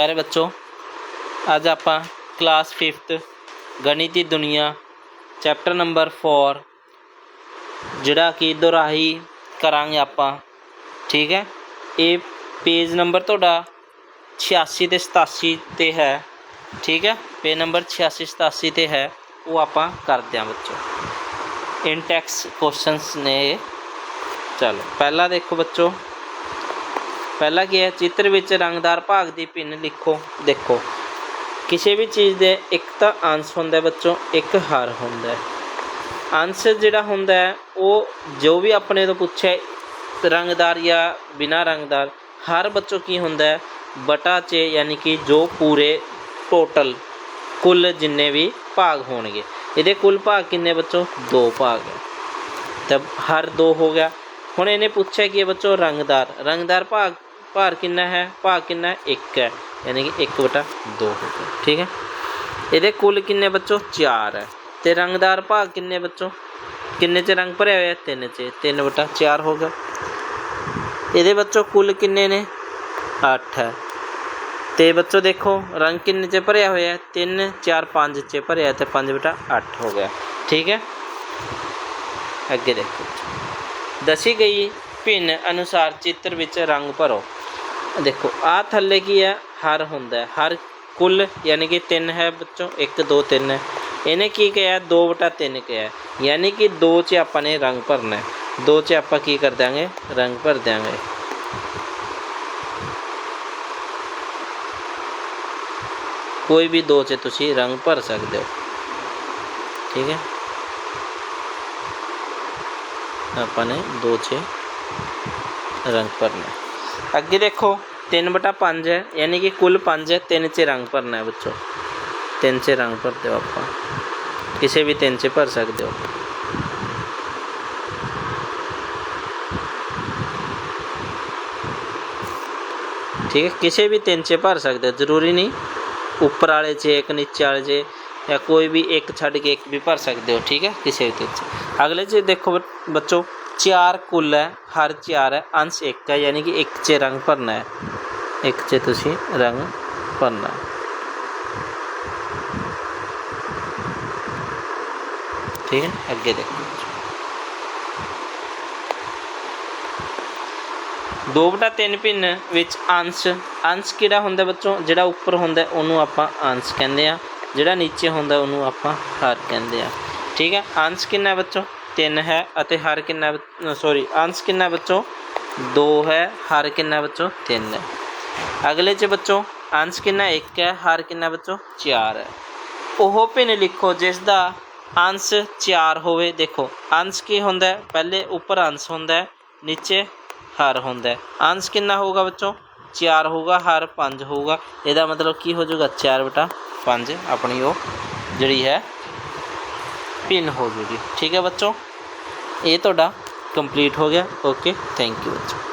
ਪਿਆਰੇ ਬੱਚੋ। ਅੱਜ ਆਪਾਂ ਕਲਾਸ 5th ਗਣਿਤ ਦੀ ਦੁਨੀਆ ਚੈਪਟਰ ਨੰਬਰ 4 ਜਿਹੜਾ ਕਿ ਦੁਹਰਾਈ ਕਰਾਂਗੇ ਆਪਾਂ, ਠੀਕ ਹੈ? ਇਹ ਪੇਜ ਨੰਬਰ ਤੁਹਾਡਾ 86 ਤੇ 87 ਤੇ ਹੈ, ਠੀਕ ਹੈ? ਪੇਜ ਨੰਬਰ 86 87 ਤੇ ਹੈ, ਉਹ ਆਪਾਂ ਕਰਦੇ ਹਾਂ ਬੱਚੋ। ਇਨਟੈਕਸ ਕੁਐਸਚਨਸ ਨੇ ਇਹ। ਚਲੋ, ਪਹਿਲਾ ਦੇਖੋ ਬੱਚੋ। ਪਹਿਲਾ ਕੀ ਹੈ? ਚਿੱਤਰ ਵਿੱਚ ਰੰਗਦਾਰ ਭਾਗ ਦੀ ਭਿੰਨ ਲਿਖੋ, ਦੇਖੋ। ਕਿਸੇ ਵੀ ਚੀਜ਼ ਦੇ ਇੱਕ ਤਾਂ ਅੰਸ਼ ਹੁੰਦਾ ਹੈ ਬੱਚੋ, ਇੱਕ ਹਰ ਹੁੰਦਾ ਅੰਸ਼ ਜਿਹੜਾ ਹੁੰਦਾ ਉਹ ਜੋ ਵੀ ਆਪਣੇ ਤੋਂ ਪੁੱਛਿਆ ਰੰਗਦਾਰ ਜਾਂ ਬਿਨਾ ਰੰਗਦਾਰ, ਹਰ ਬੱਚੋ ਕੀ ਹੁੰਦਾ ਹੈ? ਬਟਾ 'ਚ, ਯਾਨੀ ਕਿ ਜੋ ਪੂਰੇ ਟੋਟਲ ਕੁੱਲ ਜਿੰਨੇ ਵੀ ਭਾਗ ਹੋਣਗੇ। ਇਹਦੇ ਕੁੱਲ ਭਾਗ ਕਿੰਨੇ ਬੱਚੋ? ਦੋ ਭਾਗ ਹੈ। ਤਾਂ ਹਰ ਦੋ ਹੋ ਗਿਆ। ਹੁਣ ਇਹਨੇ ਪੁੱਛਿਆ ਕਿ ਇਹ ਬੱਚੋ? ਰੰਗਦਾਰ। ਰੰਗਦਾਰ ਭਾਗ ਭਾਰ ਕਿੰਨਾ ਹੈ? ਭਾਗ ਕਿੰਨਾ ਹੈ? ਇੱਕ ਹੈ। ਯਾਨੀ ਕਿ 1 ਬਟਾ 2 ਹੋ ਗਿਆ। ਠੀਕ ਹੈ? ਇਹਦੇ ਕੁੱਲ ਕਿੰਨੇ ਬੱਚੋ? 4 ਹੈ। ਤੇ ਰੰਗਦਾਰ ਭਾਗ ਕਿੰਨੇ ਬੱਚੋ? ਕਿੰਨੇ ਚ ਰੰਗ ਭਰਿਆ ਹੋਇਆ? ਤਿੰਨ ਚ। 3 ਬਟਾ 4 ਹੋ ਗਿਆ। ਇਹਦੇ ਬੱਚੋ ਕੁੱਲ ਕਿੰਨੇ ਨੇ? 8 ਹੈ। ਤੇ ਬੱਚੋ ਦੇਖੋ, ਰੰਗ ਕਿੰਨੇ ਚ ਭਰਿਆ ਹੋਇਆ 3 4 5 ਚ ਭਰਿਆ ਤੇ 5 ਬਟਾ 8 ਹੋ ਗਿਆ। ਠੀਕ ਹੈ? ਅੱਗੇ ਦੇਖੋ। ਦੱਸੀ ਗਈ ਭਿੰਨ ਅਨੁਸਾਰ ਚਿੱਤਰ ਵਿੱਚ ਰੰਗ ਭਰੋ। ਦੇਖੋ ਆ ਥੱਲੇ ਕੀ ਹੈ ਹਰ ਹੁੰਦਾ ਹੈ ਹਰ ਕੁੱਲ ਯਾਨੀ ਕਿ 3 ਹੈ ਬੱਚੋ 1 2 3 ਹੈ ਇਹਨੇ ਕੀ ਕਿਹਾ 2 ਬਟਾ 3 ਕਿਹਾ ਹੈ। ਯਾਨੀ ਕਿ 2 ਚ ਆਪਾਂ ਨੇ ਰੰਗ ਭਰਨਾ ਹੈ 2 ਚ ਆਪਾਂ ਕੀ ਕਰ ਦਾਂਗੇ ਰੰਗ ਭਰ ਦਿਆਂਗੇ ਕੋਈ ਵੀ 2 ਚ ਤੁਸੀਂ ਰੰਗ ਭਰ ਸਕਦੇ ਹੋ ਠੀਕ ਹੈ ਆਪਾਂ ਨੇ 2 ਚ ਰੰਗ ਭਰਨਾ ਹੈ। ਅੱਗੇ ਦੇਖੋ 3 ਬਟਾ 5 ਹੈ ਯਾਨੀ ਕਿ ਕੁੱਲ 5 ਹੈ 3 ਚ ਰੰਗ ਭਰਨਾ ਹੈ ਬੱਚੋ 3 ਚ ਰੰਗ ਭਰਦੇ ਹੋ ਆਪਾਂ ਕਿਸੇ ਵੀ 3 ਚ ਭਰ ਸਕਦੇ ਹੋ ਠੀਕ ਹੈ ਕਿਸੇ ਵੀ 3 ਚ ਭਰ ਸਕਦੇ ਹੋ ਜ਼ਰੂਰੀ ਨਹੀਂ ਉੱਪਰ ਵਾਲੇ 'ਚ ਇੱਕ ਨੀਚੇ ਵਾਲੇ 'ਚ ਜਾਂ ਕੋਈ ਵੀ ਇੱਕ ਛੱਡ ਕੇ ਇੱਕ ਵੀ ਭਰ ਸਕਦੇ ਹੋ ਠੀਕ ਹੈ ਕਿਸੇ ਵੀ 'ਚ ਅਗਲੇ 'ਚ ਦੇਖੋ ਬ- ਬੱਚੋ ਚਾਰ ਕੁੱਲ ਹੈ ਹਰ ਚਾਰ ਹੈ ਅੰਸ਼ ਇੱਕ ਹੈ ਯਾਨੀ ਕਿ ਇੱਕ 'ਚ ਰੰਗ ਭਰਨਾ ਹੈ ਇੱਕ 'ਚ ਤੁਸੀਂ ਰੰਗ ਭਰਨਾ। ਠੀਕ ਹੈ, ਅੱਗੇ ਦੇਖੋ। ਦੋ ਬਟਾ ਤਿੰਨ ਭਿੰਨ ਵਿੱਚ ਅੰਸ਼। ਅੰਸ਼ ਕਿਹੜਾ ਹੁੰਦਾ ਬੱਚੋ? ਜਿਹੜਾ ਉੱਪਰ ਹੁੰਦਾ, ਉਹਨੂੰ ਆਪਾਂ ਅੰਸ਼ ਕਹਿੰਦੇ ਆ। ਜਿਹੜਾ ਨੀਚੇ ਹੁੰਦਾ, ਉਹਨੂੰ ਆਪਾਂ ਹਰ ਕਹਿੰਦੇ ਆ। ਠੀਕ ਹੈ, ਅੰਸ਼ ਕਿੰਨਾ ਹੈ ਬੱਚੋ? 3 ਹੈ ਅਤੇ ਹਰ ਕਿੰਨਾ ਸੌਰੀ ਅੰਸ਼ ਕਿੰਨਾ ਹੈ ਬੱਚੋ? 2 ਹੈ, ਹਰ ਕਿੰਨਾ ਹੈ ਬੱਚੋ? 3 ਹੈ। ਅਗਲੇ ਚ ਬੱਚੋ, ਅੰਸ਼ ਕਿੰਨਾ 1 ਹੈ, ਹਰ ਕਿੰਨਾ ਬੱਚੋ 4 ਹੈ। ਉਹ ਭਿੰਨ ਲਿਖੋ, ਜਿਸ ਦਾ ਅੰਸ਼ 4 ਹੋਵੇ, ਦੇਖੋ। ਅੰਸ਼ ਕੀ ਹੁੰਦਾ ਪਹਿਲੇ ਉੱਪਰ ਅੰਸ਼ ਹੁੰਦਾ ਨੀਚੇ ਹਰ ਹੁੰਦਾ ਅੰਸ਼ ਕਿੰਨਾ ਹੋਊਗਾ ਬੱਚੋ? 4 ਹੋਊਗਾ, ਹਰ 5 ਹੋਊਗਾ। ਇਹਦਾ ਮਤਲਬ ਕੀ ਹੋ ਜਾਊਗਾ? 4 ਬਟਾ 5 ਆਪਣੀ ਉਹ ਜਿਹੜੀ ਹੈ, ਪਿੰਨ ਹੋ ਜੂਗੀ ਠੀਕ ਹੈ ਬੱਚੋ? ਇਹ ਤੁਹਾਡਾ ਕੰਪਲੀਟ ਹੋ ਗਿਆ। ਓਕੇ ਥੈਂਕ ਯੂ ਬੱਚੋ।